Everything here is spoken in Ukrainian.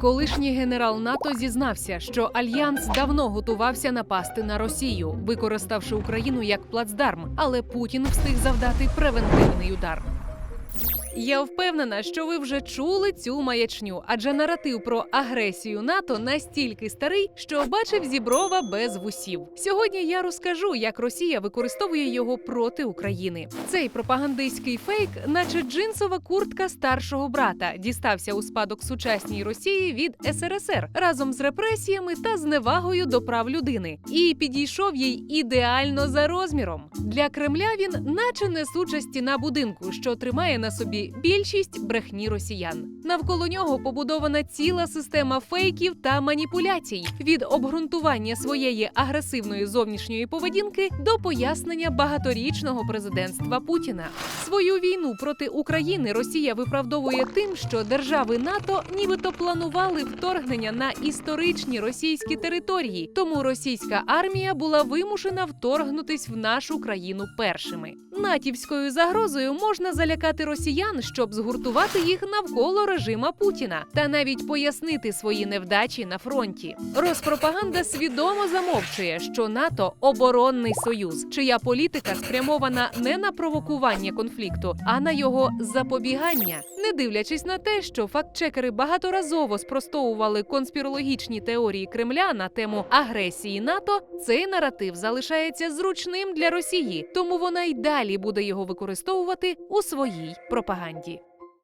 Колишній генерал НАТО зізнався, що альянс давно готувався напасти на Росію, використавши Україну як плацдарм, але Путін встиг завдати превентивний удар. Я впевнена, що ви вже чули цю маячню, адже наратив про агресію НАТО настільки старий, що бачив зіброва без вусів. Сьогодні я розкажу, як Росія використовує його проти України. Цей пропагандистський фейк, наче джинсова куртка старшого брата, дістався у спадок сучасній Росії від СРСР разом з репресіями та зневагою до прав людини, і підійшов їй ідеально за розміром. Для Кремля він, наче несуча стіна будинку, що тримає на собі більшість брехні росіян. Навколо нього побудована ціла система фейків та маніпуляцій від обґрунтування своєї агресивної зовнішньої поведінки до пояснення багаторічного президентства Путіна. Свою війну проти України Росія виправдовує тим, що держави НАТО нібито планували вторгнення на історичні російські території, тому російська армія була вимушена вторгнутись в нашу країну першими. Натівською загрозою можна залякати росіян, щоб згуртувати їх навколо режима Путіна та навіть пояснити свої невдачі на фронті. Розпропаганда свідомо замовчує, що НАТО оборонний союз, чия політика спрямована не на провокування конфлікту, а на його запобігання, не дивлячись на те, що фактчекери багаторазово спростовували конспірологічні теорії Кремля на тему агресії НАТО. Цей наратив залишається зручним для Росії, тому вона й далі буде його використовувати у своїй пропаганді.